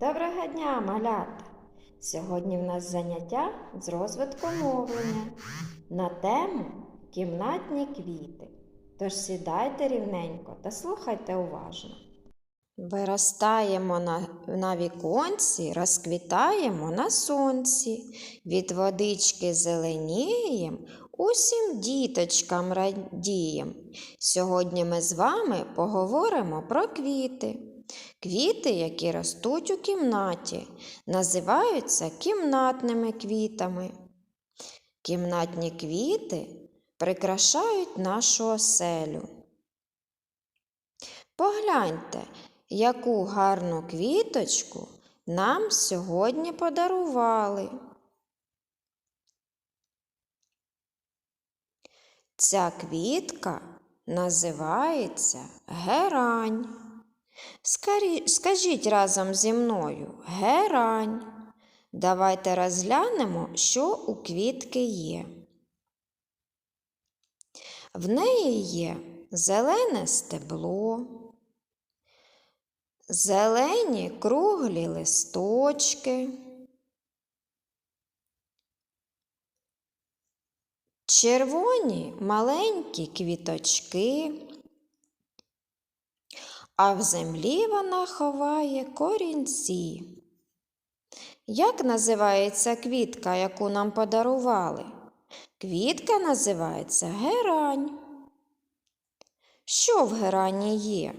Доброго дня, малята! Сьогодні в нас заняття з розвитку мовлення на тему кімнатні квіти. Тож сідайте рівненько та слухайте уважно. Виростаємо на, на віконці, розквітаємо на сонці, від водички зеленієм, усім діточкам радієм. Сьогодні ми з вами поговоримо про квіти. Квіти, які ростуть у кімнаті, називаються кімнатними квітами. Кімнатні квіти прикрашають нашу оселю. Погляньте, яку гарну квіточку нам сьогодні подарували. Ця квітка називається герань. Скажіть разом зі мною герань. Давайте розглянемо, що у квітки є. В неї є зелене стебло, зелені круглі листочки, червоні маленькі квіточки, а в землі вона ховає корінці. Як називається квітка, яку нам подарували? Квітка називається герань. Що в герані є?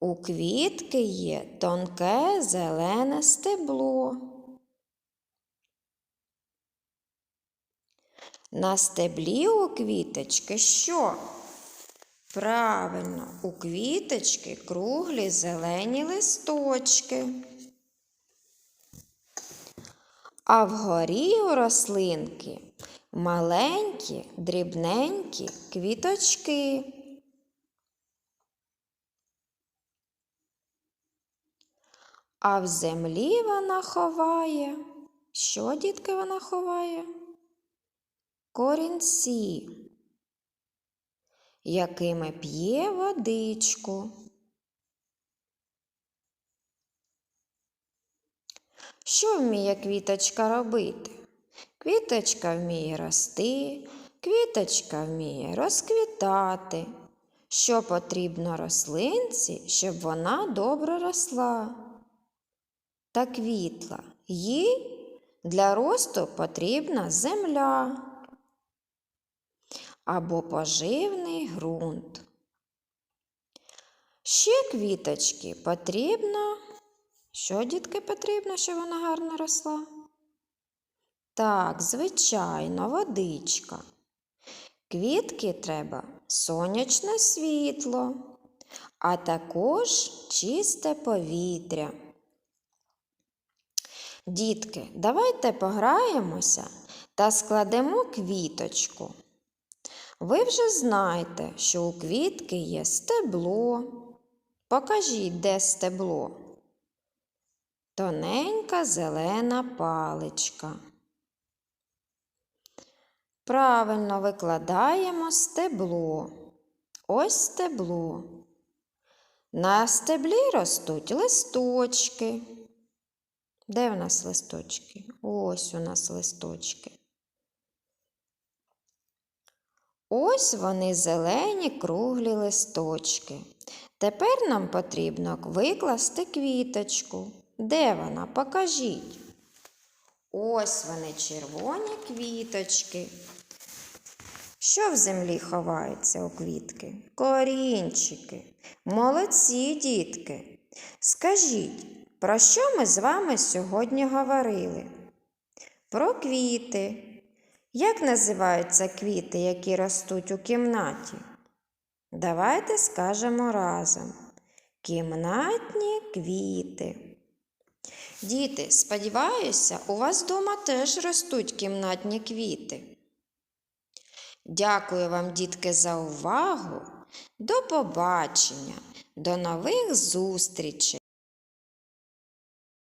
У квітки є тонке зелене стебло. На стеблі у квіточки що? Правильно, у квіточки круглі зелені листочки. А вгорі у рослинки маленькі, дрібненькі квіточки. А в землі вона ховає. Що, дітки, вона ховає? Корінці, якими п'є водичку. Що вміє квіточка робити? Квіточка вміє рости, квіточка вміє розквітати. Що потрібно рослинці, щоб вона добре росла та квітла? Їй для росту потрібна земля або поживний ґрунт. Ще квіточки потрібно. Що, дітки, потрібно, щоб вона гарно росла? Так, звичайно, водичка. Квітки треба сонячне світло, а також чисте повітря. Дітки, давайте пограємося та складемо квіточку. Ви вже знаєте, що у квітки є стебло. Покажіть, де стебло. Тоненька зелена паличка. Правильно викладаємо стебло. Ось стебло. На стеблі ростуть листочки. Де в нас листочки? Ось у нас листочки. Ось вони зелені круглі листочки. Тепер нам потрібно викласти квіточку. Де вона? Покажіть. Ось вони червоні квіточки. Що в землі ховається у квітки? Корінчики. Молодці, дітки. Скажіть, про що ми з вами сьогодні говорили? Про квіти. Як називаються квіти, які ростуть у кімнаті? Давайте скажемо разом. Кімнатні квіти. Діти, сподіваюся, у вас вдома теж ростуть кімнатні квіти. Дякую вам, дітки, за увагу. До побачення, до нових зустрічей!